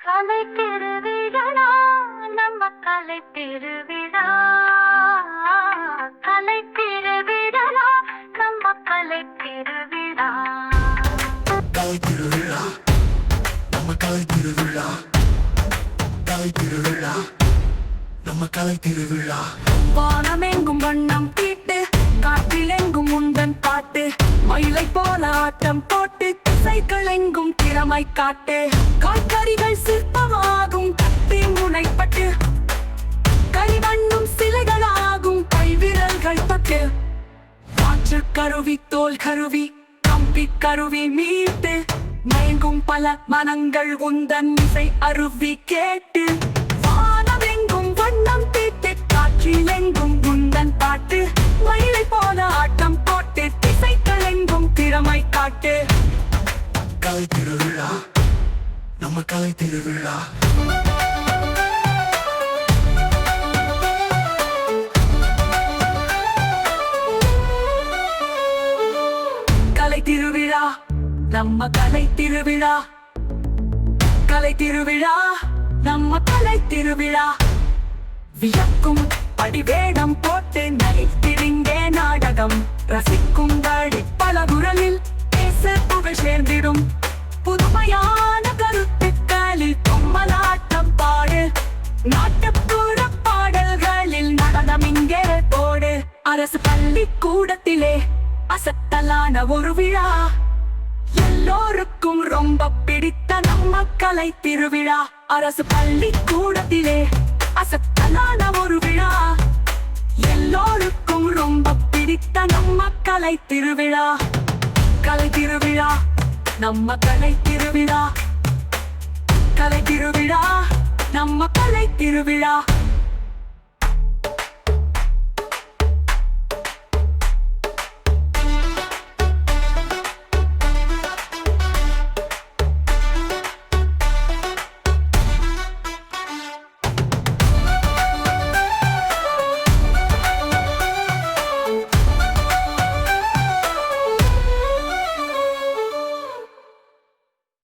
கலை திருவிழா நம்ம கலை திருவிழா கலை திருவிழா நம்ம கலை திருவிழா கலை திருவிழா நம்ம கலை திருவிழா கலை திருவிழா நம்ம கலை திருவிழா வானமெங்கும் வண்ணம் தீட்டு காற்றிலெங்கும் உந்தன் பாட்டு. மயிலை போல ஆட்டம் போட்டு திறமை காட்டு. காய்கறிகள் சிற்பமாகும் கத்தி முனைப்பட்டு. கைவண்ணும் சிலைகளாகும் கைவிரல்கள் பட்டு காற்று கருவி தோல் கருவி கம்பி கருவி மீட்டு. மயங்கும் பல மனங்கள் உந்தன் இசை அருவி கேட்டு. வானமெங்கும் வண்ணம் தீட்டு காற்றிலெங்கும் உந்தன் பாட்டு. மயிலை போல ஆட்டம் போட்டு திசைகள் எங்கும் திறமை காட்டு. கலை திருவிழா. நம்ம கலை திருவிழா. கலை திருவிழா. நம்ம கலை திருவிழா. கலை திருவிழா. நம்ம கலை திருவிழா. வியக்கும் படிவேடம் போட்டு அரசு பள்ளி கூடத்திலே அசத்தலான ஒரு விழா. எல்லோருக்கும் ரொம்ப பிடித்த நம்ம கலை திருவிழா. அரசு பள்ளி கூடத்திலே அசத்தலான ஒரு விழா. எல்லோருக்கும் ரொம்ப பிடித்த நம்ம கலை திருவிழா. கலை திருவிழா நம்ம கலை திருவிழா. கலை திருவிழா நம்ம கலை திருவிழா.